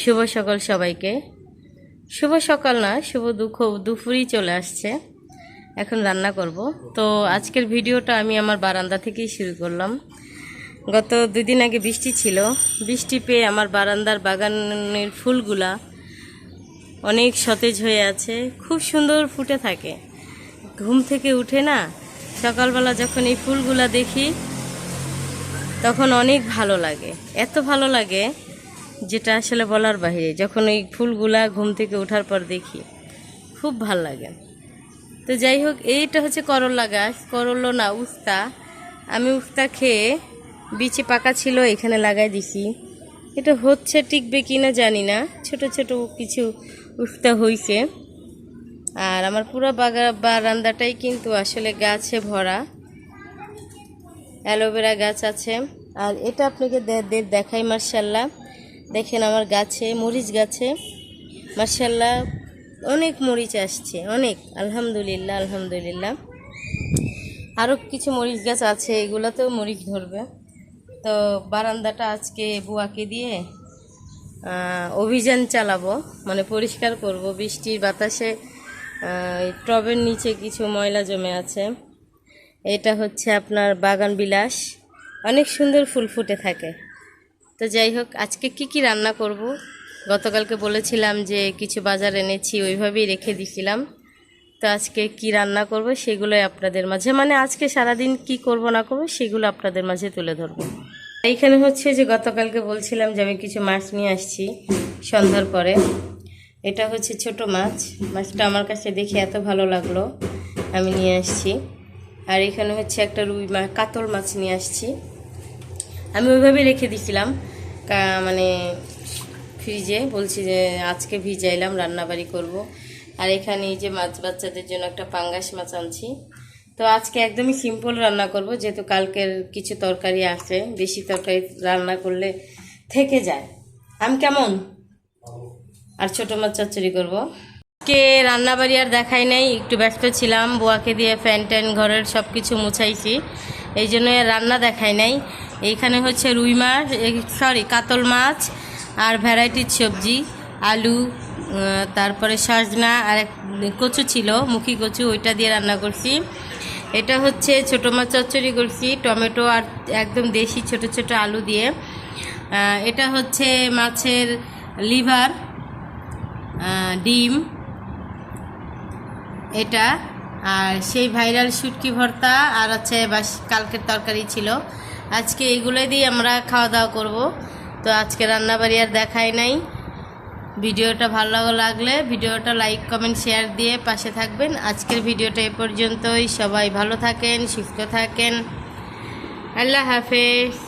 শুভ সকাল সবাইকে। শুভ সকাল না, শুভ দুঃখ, দুপুরই চলে আসছে। এখন রান্না করব। তো আজকের ভিডিওটা আমি আমার বারান্দা থেকেই শুরু করলাম। গত দুদিন আগে বৃষ্টি ছিল। বৃষ্টি পেয়ে আমার বারান্দার বাগানের ফুলগুলা অনেক সতেজ হয়ে আছে। খুব সুন্দর ফুটে থাকে। ঘুম থেকে উঠে না, সকালবেলা যখন এই ফুলগুলা দেখি, তখন অনেক ভালো লাগে। এত ভালো লাগে যেটা আসলে বলার বাইরে যখন ওই ফুলগুলা ঘুম থেকে ওঠার পর দেখি, খুব ভালো লাগে। তো যাই হোক, এইটা হচ্ছে করলা গাছ। করল না, উস্তা। আমি উস্তা খেয়ে বিচে পাকা ছিল, এখানে লাগাই দিছি। এটা হচ্ছে টিকবে কি না জানি না। ছোট ছোট কিছু উস্তা হইছে। আর আমার পুরো বাগা, বারান্দাটাই কিন্তু আসলে গাছে ভরা। অ্যালোভেরা গাছ আছে। আর এটা আপনাকে দেখাই মার্শাল্লাহ দেখেন আমার গাছে, মরিচ গাছে মার্শাল্লাহ অনেক মরিচ আসছে, অনেক, আলহামদুলিল্লাহ আলহামদুলিল্লাহ। আরও কিছু মরিচ গাছ আছে, এগুলোতেও মরিচ ধরবে। তো বারান্দাটা আজকে বুয়াকে দিয়ে অভিযান চালাবো মানে পরিষ্কার করব। বৃষ্টির বাতাসে টবের নিচে কিছু ময়লা জমে আছে। এটা হচ্ছে আপনার বাগান বিলাস। অনেক সুন্দর ফুল ফুটে থাকে। তো যাই হোক, আজকে কি কি রান্না করব? গতকালকে বলেছিলাম যে কিছু বাজার এনেছি, ওইভাবেই রেখে দিছিলাম। তো আজকে কি রান্না করব সেগুলোই আপনাদের মাঝে মানে আজকে সারাদিন কি করব না করব সেগুলো আপনাদের মাঝে তুলে ধরবো। এইখানে হচ্ছে যে গতকালকে বলছিলাম যে আমি কিছু মাছ নিয়ে আসছি সন্ধ্যার পরে। এটা হচ্ছে ছোট মাছ, মাছটা আমার কাছে দেখে এত ভালো লাগল, আমি নিয়ে আসছি। আর এখানে হচ্ছে একটা রুই মাছ কাতল মাছ নিয়ে আসছি। আমি ওইভাবে রেখে দিছিলাম। মানে ফ্রিজে, বলছি যে আজকে ভিজাইলাম, রান্নাবাড়ি করব। আর এখানে যে মাছ বাচ্চাদের জন্য একটা পাঙ্গাস মাছ আনছি। তো আজকে একদমই সিম্পল রান্না করব, যেহেতু কালকের কিছু তরকারি আছে, বেশি তরকারি রান্না করলে থেকে যায়। আমি কেমন? আর ছোট মাছ চচ্চড়ি করব। কে রান্নাবাড়ি আর দেখাই নাই, একটু ব্যস্ত ছিলাম, বুয়াকে দিয়ে ফ্যান ট্যান ঘরের সব কিছু মুছাইছি। এই জন্য রান্না দেখাই নাই। এইখানে হচ্ছে রুই মাছ সরি কাতল মাছ আর ভ্যারাইটির সবজি, আলু তারপরে সজনা আর এক কচু ছিল, মুখী কচু, ওইটা দিয়ে রান্না করছি। এটা হচ্ছে ছোটো মাছ চচ্চড়ি করছি, টমেটো আর একদম দেশি ছোট ছোট আলু দিয়ে। এটা হচ্ছে মাছের লিভার ডিম। এটা আর সেই ভাইরাল শুটকি ভর্তা আর হচ্ছে বাস কালকের তরকারি ছিল। আজকে এগুলো দিয়ে আমরা খাওয়া দাওয়া করব। তো আজকে রান্নাবাড়ি আর দেখাই নাই। ভিডিওটা ভালো লাগলে ভিডিওটা লাইক কমেন্ট শেয়ার দিয়ে পাশে থাকবেন। আজকের ভিডিওটা এ পর্যন্তই। সবাই ভালো থাকেন, সুস্থ থাকেন। আল্লাহ হাফেজ।